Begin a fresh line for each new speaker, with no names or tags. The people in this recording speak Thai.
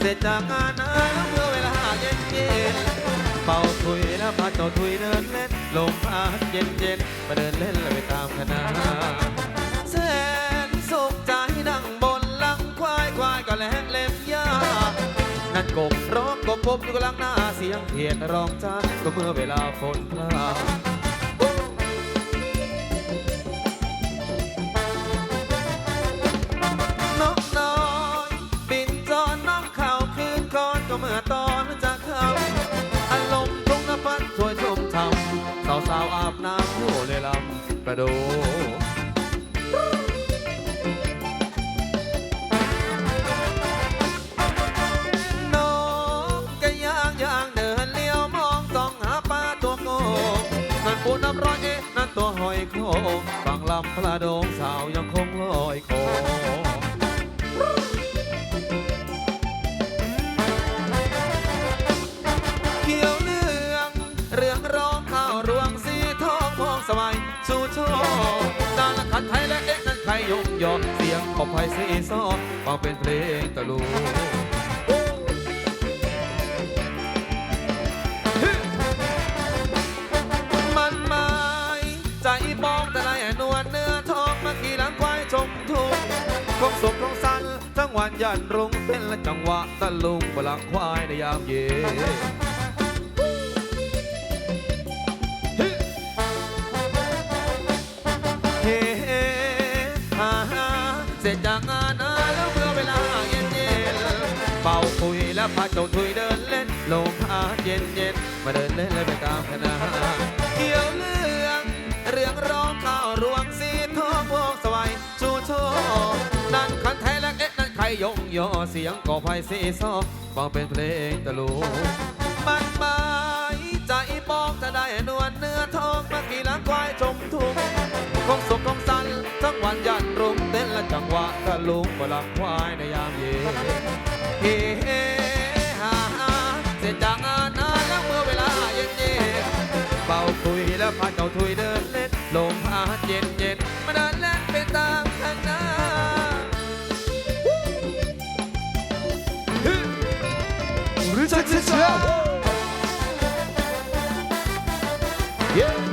เสร็จจากงานนะแล้วเมื่อเวลาเย็นเย็นเป่าถุยแล้วพาเจ้าถุยเดินเล่นลมพัดเย็นเย็นมาเดินเล่นแล้วไปตามคณะแสนสุขใจนั่งบนหลังควายควายก็แลกเล็มยานั่นกบร้องกบพบอยู่กลางหน้าเสียงเพียนร้องจ้าก็เมื่อเวลาฝนพรา ก็เมื่อตอนจะเข้าอารมณ์ทุ่งน้ำพันช่วยชมทำสาวสาวอาบน้ำโผเลยลำกระโดนกกะยางยางเดินเลี้ยวมองตองหาปลาตัวโกงนั่นปูน้ำร้อยเอ๊ะนั่นตัวหอยโขงฟังลำพระโดงสาวยังคงลอยโคง อเสียงขอบไผ่สีซอฟังเป็นเพลงตะลูมันหมายใจปองแต่ไรนวลเนื้อทองมาขี่หลังควายชมทุ่งคงสุขคงสันทั้งวันยันรุ่งเป็นละจังหวะตะลุงบลังควายในยามเย็น ร็จจากงานนะแล้วเมื่อเวลาเย็นเย็นเป่าคุยและพาเจ้าถุยเดินเล่นลมพัดเย็นเย็นมาเดินเล่นและไปตามคณะเขียวเหลือง เรื่องร้องข้าวรวงสีทองพวงสวัยชูโชนั่นคันไทยและเอ๊ะนั่นใครยงยอเสียงก่อไฟสีซอฟังเป็นเพลงตะลุ หลังควายในยามเย็นเฮ่ฮ่าฮ่าเสร็จจากงานนานแล้วเมื่อเวลาเย็นเย็นเบาคุยแล้วพาเจ้าถุยเดินเล่นลมพัดเย็นเย็นมาเดินเล่นไปตามทาง
น้ำหรือจะเชื่อ Yeah.